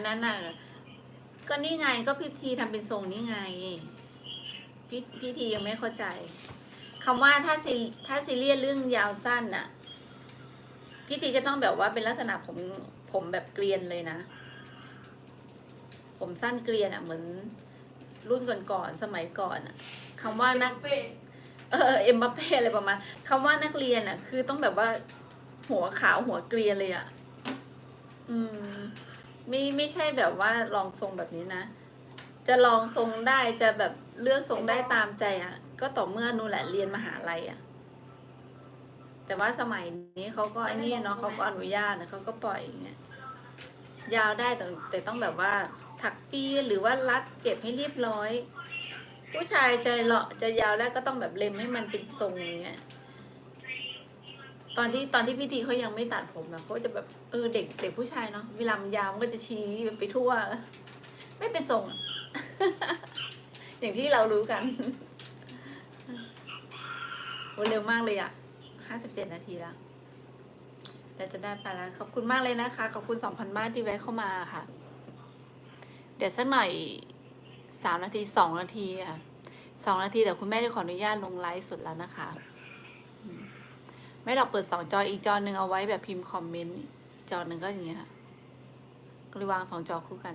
นนั้นน่ะ ก็นี่ไงก็พิธีทำเป็นทรงนี่ไงพิพิธียังไม่เข้าใจคำว่าถ้าซีถ้าซีเรียสเรื่องยาวสั้นน่ะ พิธีจะต้องแบบว่าเป็นลักษณะผมผมแบบเกลียนเลยนะ ผมสั้นเกลียนอะ เหมือนรุ่นก่อนๆสมัยก่อนอะคำว่านักเป๊ะเออเอ็มบัปเป้อะไรประมาณคำว่านักเรียนอะ คือต้องแบบว่าหัวขาวหัวเกรียนเลยอะ อืม ไม่ไม่ใช่แบบว่าลองทรงแบบนี้นะ จะลองทรงได้จะแบบเลือกทรงได้ตามใจอะ ก็ต่อเมื่อนู่นแหละเรียนมหาลัยอะ แต่ว่าสมัยนี้เขาก็ไอ้นี่เนาะเขาก็อนุญาตนะเขาก็ปล่อยอย่างเงี้ยยาวได้แต่แต่ต้องแบบว่าถักปีหรือว่ารัดเก็บให้เรียบร้อย ผู้ชายใจเลาะจะยาวแล้วก็ต้องแบบเล็มให้มันเป็นทรงอย่างเงี้ย อนที่ตอนที่พี่ทีเขายังไม่ตัดผมอะเขาจะแบบเออเด็กเด็กผู้ชายเนาะเวลามันยาวมันก็จะชี้ไปทั่ว ไม่เป็นทรงอะอย่างที่เรารู้กันโอ้เร็วมากเลยอะห้าสิบเจ็ดนาทีแล้วแต่จะได้ไปแล้วขอบคุณมากเลยนะคะ ขอบคุณสองพันบ้านที่แวะเข้ามาค่ะ เดี๋ยวสักหน่อยสามนาทีสองนาทีค่ะสองนาทีแต่คุณแม่จะขออนุญาตลงไลฟ์สุดแล้วนะคะ ไม่หรอกเปิดสองจออีกจอหนึ่งเอาไว้แบบพิมพ์คอมเมนต์จอหนึ่งก็อย่างเงี้ยค่ะก็เลยวางสองจอคู่กัน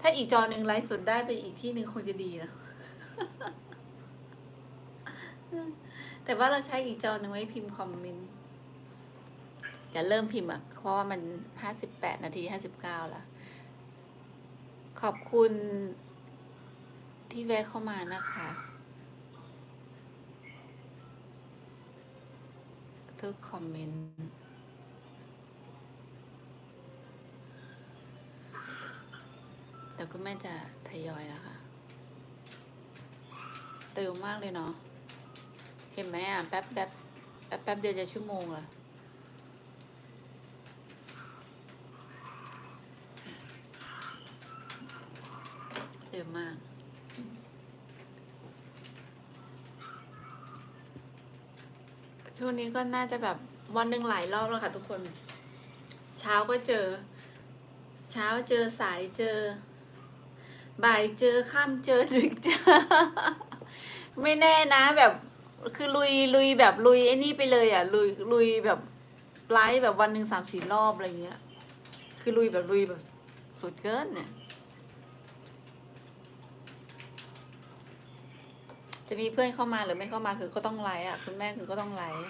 ถ้าอีกจอหนึ่งไลฟ์สดได้ไปอีกที่หนึ่งคงจะดีนะแต่ว่าเราใช้อีกจอหนึ่งไว้พิมพ์คอมเมนต์อย่าเริ่มพิมพ์อะ เพราะว่ามันห้าสิบแปดนาทีห้าสิบเก้าแล้วขอบคุณที่แวะเข้ามานะคะ ทุกคอมเมนต์แต่คุณแม่จะทยอยแล้วค่ะเร็วมากเลยเนาะเห็นไหมอะ แป๊บแป๊บแป๊บแป๊บเดียวจะชั่วโมงละเร็วมาก ช่วงนี้ก็น่าจะแบบวันหนึ่งหลายรอบแล้วค่ะทุกคน เช้าก็เจอ เช้าเจอสายเจอ บ่ายเจอค่ำเจอดึกเจอ ไม่แน่นะแบบคือลุยลุยแบบลุยไอ้นี่ไปเลยอะลุยลุยแบบไลฟ์แบบวันหนึ่งสามสี่รอบอะไรเงี้ย คือลุยแบบลุยแบบสุดเกินเนี่ย จะมีเพื่อนเข้ามาหรือไม่เข้ามาคือก็ต้องไลฟ์อะ คุณแม่คือก็ต้องไลฟ์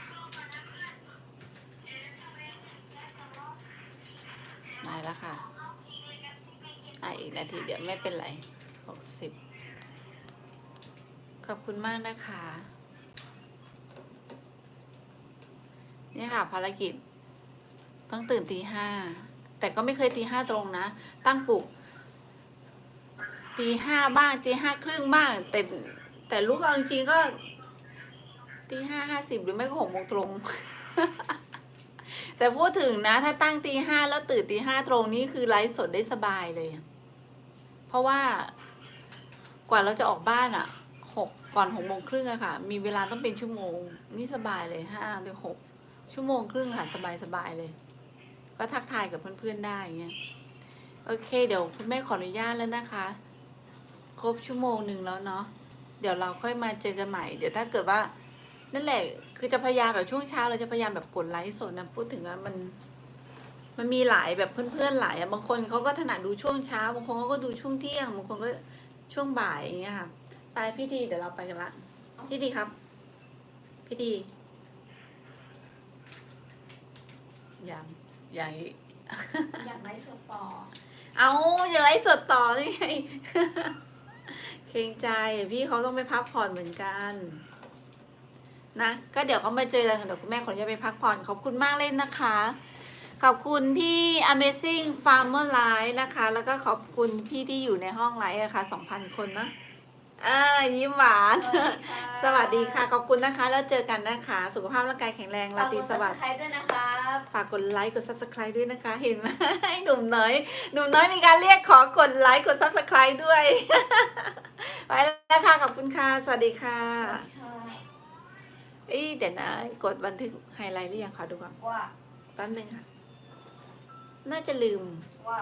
มาแล้วค่ะอะอีกนาทีเดี๋ยวไม่เป็นไรหกสิบขอบคุณมากนะคะ นี่ค่ะภารกิจ ต้องตื่นตีห้า แต่ก็ไม่เคยตีห้าตรงนะ ตั้งปลุกตีห้าบ้างตีห้าครึ่งบ้างแต่ แต่ลูกเอาจริงๆก็ตีห้าห้าสิบหรือไม่ก็หกโมงตรง แต่พูดถึงนะ ถ้าตั้งตีห้าแล้วตื่นตีห้าตรงนี้คือไลฟ์สดได้สบายเลย เพราะว่ากว่าเราจะออกบ้านอะหกก่อนหกโมงครึ่งอะค่ะ มีเวลาต้องเป็นชั่วโมง นี่สบายเลยห้าหรือหกชั่วโมงครึ่งค่ะสบายสบายเลย ก็ทักทายกับเพื่อนๆได้เงี้ยโอเค เดี๋ยวคุณแม่ขออนุญาตแล้วนะคะ ครบชั่วโมงหนึ่งแล้วเนาะ เดี๋ยวเราค่อยมาเจอกันใหม่ เดี๋ยวถ้าเกิดว่า นั่นแหละ คือจะพยายามแบบช่วงเช้าเราจะพยายามแบบกดไลค์สดนะพูดถึงว่ามัน มันมีหลายแบบเพื่อนๆหลายอะบางคนเขาก็ถนัดดูช่วงเช้าบางคนเขาก็ดูช่วงเที่ยงบางคนก็ช่วงบ่ายอย่างเงี้ยค่ะไปพี่ทีเดี๋ยวเราไปกันละพี่ทีครับ พี่ทียังยังอีกอยากไลฟ์สดต่อ เอาอย่าไลฟ์สดต่อเลยไง เกรงใจพี่เขาต้องไปพักผ่อนเหมือนกันนะก็เดี๋ยวเขามาเจอกันเดี๋ยวคุณแม่ขออนุญาตไปพักผ่อนขอบคุณมากเลยนะคะ ขอบคุณพี่ Amazing Farmer Life นะคะ แล้วก็ขอบคุณพี่ที่อยู่ในห้องไลฟ์อะค่ะ2,000 คนนะเออยิ้มหวาน สวัสดีค่ะ ขอบคุณนะคะ แล้วเจอกันนะคะ สุขภาพร่างกายแข็งแรงราตรีสวัสดิ์ใครด้วยนะครับฝากกดไลค์กด subscribe ด้วยนะคะ เห็นไหมหนุ่มน้อย หนุ่มน้อยมีการเรียกขอกดไลค์กด subscribe ด้วย ไปแล้วค่ะ ขอบคุณค่ะ สวัสดีค่ะเอ้ยเดี๋ยวนะ กดบันทึกไฮไลท์หรือยังคะดูก่อนว่าแป๊บนึงค่ะ น่าจะลืมว่า